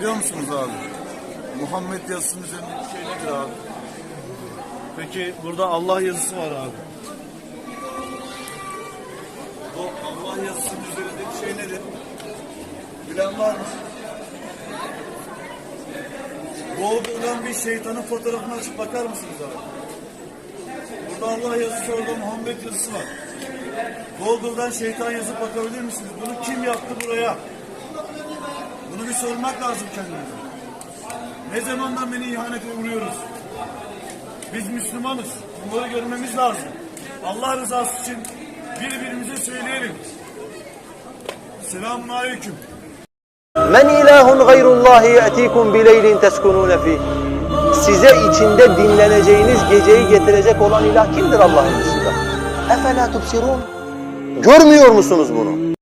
biliyor musunuz abi? Muhammed yazısının üzerindeki şey nedir abi? Peki burada Allah yazısı var abi. Bu Allah yazısının üzerindeki şey nedir? Bilen var mı? Google'dan bir şeytanın fotoğrafını açıp bakar mısınız abi? Burada Allah yazısı, orada Muhammed yazısı var. Google'dan şeytan yazıp bakabilir misiniz? Bunu kim yaptı buraya? Bunu bir sormak lazım kendimize. Ne zamandan beni ihanete uğruyoruz? Biz Müslümanız. Bunları görmemiz lazım. Allah rızası için birbirimize söyleyelim. Selamun Aleyküm. Men ilahun gayrullahi ye'tikum bileylin teskunun fi. Size içinde dinleneceğiniz geceyi getirecek olan ilah kimdir Allah'ın dışında? Efela tubsirun. Görmüyor musunuz bunu?